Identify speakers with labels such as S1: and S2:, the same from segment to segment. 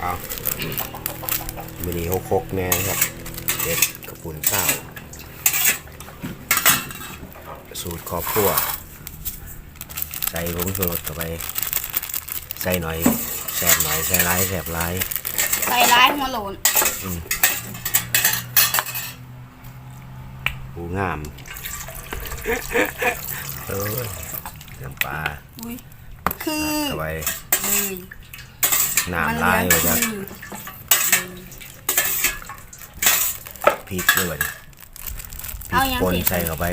S1: เอามินิหกหกแน่นะครับเด็ดกระปุนข้าว สูตรครอบครัวใส่ผงชูรสเข้าไป ใส่หน่อยแสบหน่อยใส่ร้ายแสบร้าย
S2: ใส่ร้ายหัวโหลน
S1: หูงามเออน้ำปลา
S2: อุ้ยคือ
S1: เข้าไป
S2: เลย
S1: น้ำลาย
S2: เห
S1: ไป
S2: ลื
S1: จาก
S2: องคือ
S1: พริกด้วยพริ
S2: เอา
S1: ก
S2: ยัง
S1: ป่น
S2: เท
S1: ใส่เข้าไป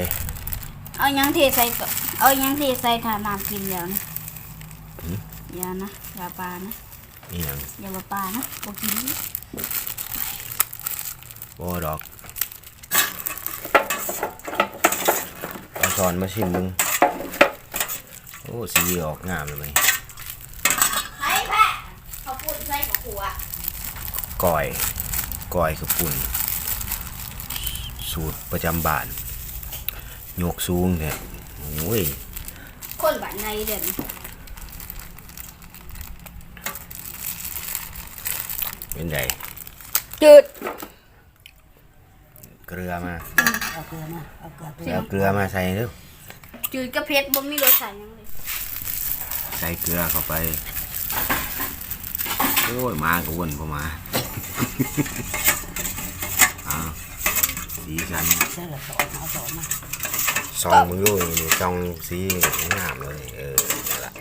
S2: เอายังเทใส่ก่อนเอายังเทใส่ถาน้ำกินแล้วนะอย่านะอย่าปลานะ
S1: นี่หยัง
S2: อย่าว่าปลานะบ่กิน
S1: โอ้ดอกเอาช้อนมาชิมมึงโอ้สีออกงามเลยไหม
S2: ไอ้แพ้เขาพูดใส่กับหัว
S1: ก้อยก้อยกับปุ่น สูตรประจำบ้านยกสูงเนี่ยโอ้ย
S2: คนบ้านในเด่น
S1: เป็นไง
S2: จืด
S1: เกลือมา
S3: เอาเกลือมา เอาเกลือไป
S1: แล้วเกลือมาใส่เร็ว
S2: จืดกับเผ็ดบ่มีรสชาติหยังเลย
S1: ใส่เกลือเข้าไป โอ้ยมาก็วนพอมา อ้าวสีสัน
S3: ใช่ละสอนเอาสอนมา
S1: ซองมึงดูนี่ซองสีงามเลย เออนั่นละ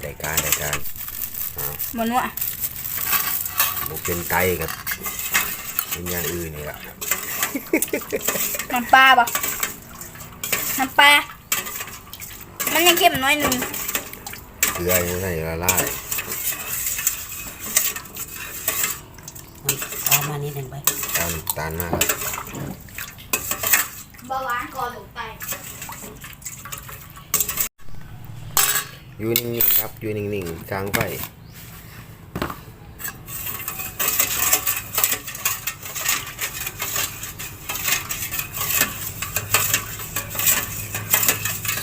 S1: ได้การได้การ
S2: มันว่า
S1: บุเป็นไตกับเป็นอย่างอื่นนี่ละ
S2: น้ำปลาบ่น้ำปลา มันยังเค็มน้อยหนึง
S1: เกลือยังใส่ละลาย
S3: มันเอามา นิดหนึ่งไป
S1: ตามตาลมากครับ
S2: เบาหวานก่อนลงไป
S1: อยู่นิ่งๆครับอยู่นิ่งๆกลางไฟ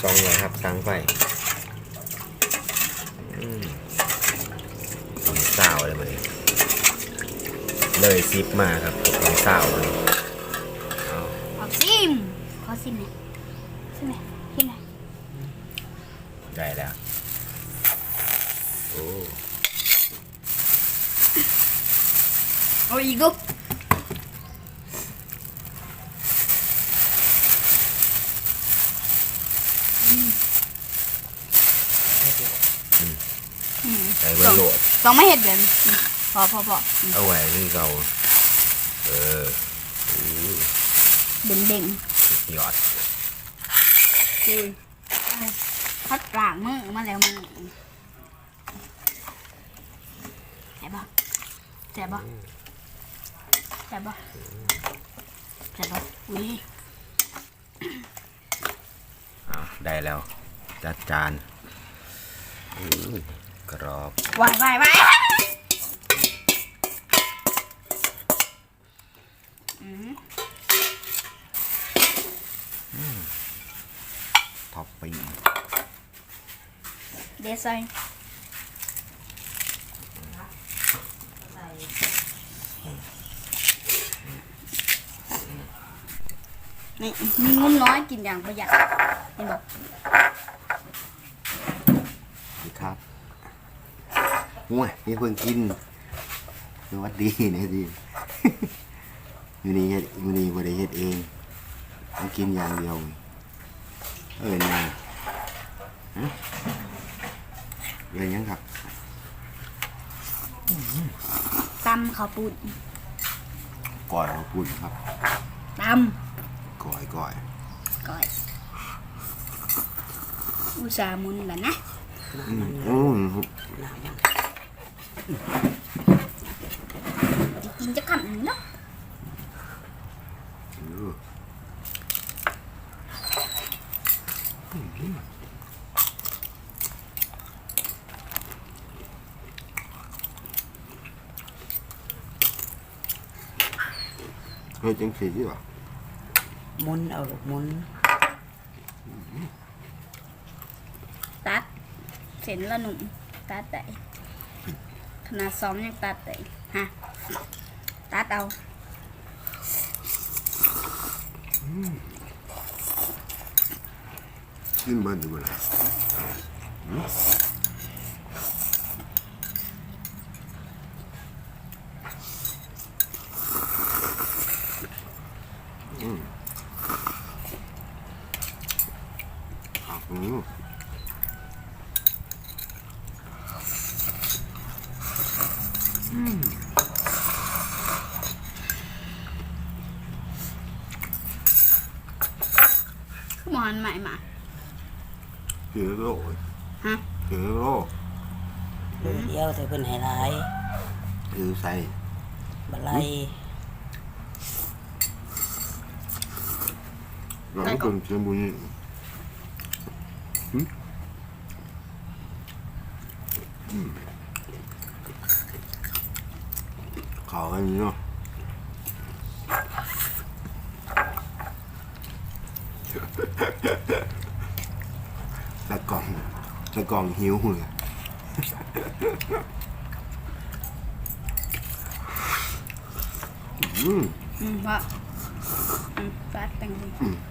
S1: ซองเลยครับกลางไฟอืมสาวเลยมันเล ยซิปมาครับเป็นสาวเลยเอา
S2: เอาซิมขอซิมหน่อยซิมหน่อยซิมหน่อย
S1: ได้แล้วโอ้
S2: เอาอีกลูก
S1: ใส่เบอร์โหลด
S2: ต้องไม่เห็ดแบบนี้ พอพอพอ
S1: เอาไว้ที่เราเออ
S2: เบ่งเบ่ง
S1: สุดยอด
S2: คือพัดกลางมือมาแล้วมือแซ่บบ่แซ่บบ่แซ่บบ่แซ่บบ่อุ้ย
S1: เอาได้แล้ว จัดจานอื้อกรอบ
S2: วายวายวายอืม
S1: ท็อปปิ้ง
S2: เดซอยนี่มีงุ้มน้อยกินอย่างประหยัดเห็นบอก
S1: ดีครับง่วยนี่เพิ่งกินสวัสดีนะดีอยู่นี่เฮ็ดอยู่นี่บ่ได้เฮ็ดเองต้องกินอย่างเดียว เออนี่ ฮะเรื่องหยังครับ
S2: ตำข้าวปุ้น
S1: ก้อยข้าวปุ้นครับ
S2: ต
S1: ก้อยก้อยำ
S2: ก้อย อุตส่าห์มุนแบบนะ
S1: อืมอืม
S3: น้ำมัน
S2: จะกินจะขำหนึ่งเนาะ
S1: เฮ้ยจังสีดีว่ะ
S3: หมุนเอาลูกหมุน
S2: ตัดเส้นละหนุ่มตัดได้ขนาดซ้อมยังตัดเลยฮะตัดเอา
S1: กินเบิดอยู่บ่ ล่ะอืมผักนี้
S2: หมอนใหม่มา
S1: ถือโล
S2: ฮะ
S1: ถือโล
S3: เดี๋ยวแต่เพิ่นให้หลาย
S1: ถือใส่
S3: บะไล
S1: เราไม่คนเชียงบุญนี่หึอืมขาวอันนี้เนาะตะกล่องตะกล่องหิวเลยอืม
S2: อืมว่าอืมตัดแต่งดี
S1: ไป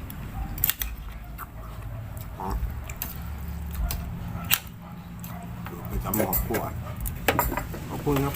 S1: จำหมอกขวดขอบคุณครับ